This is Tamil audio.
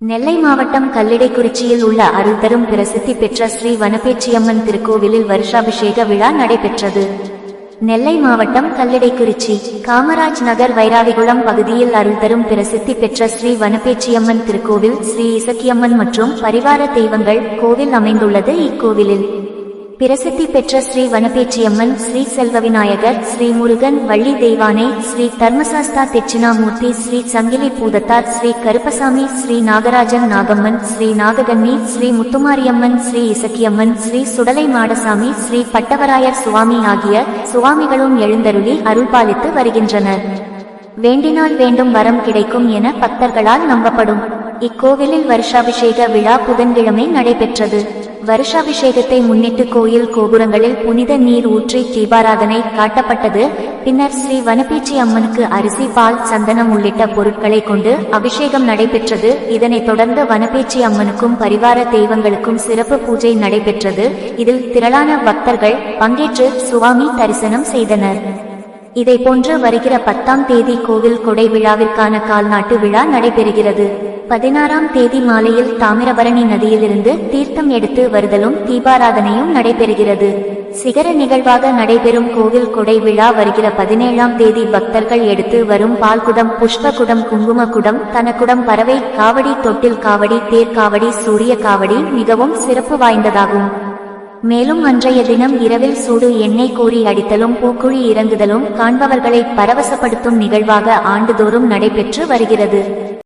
நெல்லை மாவட்டம் கல்லிடைக்குறிச்சியில் உள்ள அருள் தரும் பிரசித்தி பெற்ற ஸ்ரீ வனப்பேச்சியம்மன் திருக்கோவிலில் வருஷாபிஷேக விழா நடைபெற்றது. நெல்லை மாவட்டம் கல்லிடைக்குறிச்சி காமராஜ் நகர் வைராவிகுளம் பகுதியில் அருள் தரும் பிரசித்தி பெற்ற ஸ்ரீ வனப்பேச்சியம்மன் திருக்கோவில் ஸ்ரீ இசக்கியம்மன் மற்றும் பரிவார தெய்வங்கள் கோவில் அமைந்துள்ளது இக்கோவிலில். பிரசித்தி பெற்ற ஸ்ரீ வனப்பேச்சியம்மன் ஸ்ரீ செல்வ விநாயகர் ஸ்ரீ முருகன் வள்ளி தெய்வானை ஸ்ரீ தர்மசாஸ்தா தெச்சினாமூர்த்தி ஸ்ரீ சங்கிலி பூதத்தார் ஸ்ரீ கருப்பசாமி ஸ்ரீ நாகராஜன் நாகம்மன் ஸ்ரீ நாககன்னி ஸ்ரீ முத்துமாரியம்மன் ஸ்ரீ இசக்கியம்மன் ஸ்ரீ சுடலை மாடசாமி ஸ்ரீ பட்டவராயர் சுவாமி ஆகிய சுவாமிகளும் எழுந்தருளி அருள்பாலித்து வருகின்றனர். வேண்டினால் வேண்டும் வரம் கிடைக்கும் என பக்தர்களால் நம்பப்படும். இக்கோவிலில் வருஷாபிஷேக விழா புதன்கிழமை நடைபெற்றது. வருஷாபிஷேகத்தை முன்னிட்டு கோயில் கோபுரங்களில் புனித நீர் ஊற்றி தீபாராதனை காட்டப்பட்டது. பின்னர் ஸ்ரீ வனப்பீச்சி அம்மனுக்கு அரிசி பால் சந்தனம் உள்ளிட்ட பொருட்களை கொண்டு அபிஷேகம் நடைபெற்றது. இதனைத் தொடர்ந்து வனப்பீச்சி அம்மனுக்கும் பரிவார தெய்வங்களுக்கும் சிறப்பு பூஜை நடைபெற்றது. இதில் திரளான பக்தர்கள் பங்கேற்று சுவாமி தரிசனம் செய்தனர். இதை போன்று வருகிற பத்தாம் தேதி கோவில் கொடை விழாவிற்கான கால்நாட்டு விழா நடைபெறுகிறது. பதினாறாம் தேதி மாலையில் தாமிரபரணி நதியிலிருந்து தீர்த்தம் எடுத்து வருதலும் தீபாராதனையும் நடைபெறுகிறது. சிகர நிகழ்வாக நடைபெறும் கோவில் கொடை விழா வருகிற பதினேழாம் தேதி பக்தர்கள் எடுத்து வரும் பால்குடம் புஷ்பகுடம் குங்குமக்குடம் தனக்குடம் பறவை காவடி தொட்டில் காவடி தேர்காவடி சூரிய காவடி மிகவும் சிறப்பு வாய்ந்ததாகும். மேலும் அன்றைய தினம் இரவில் சூடு எண்ணெய் கூறி அடித்தலும் பூக்குழி இறங்குதலும் காண்பவர்களை பரவசப்படுத்தும் நிகழ்வாக ஆண்டுதோறும் நடைபெற்று வருகிறது.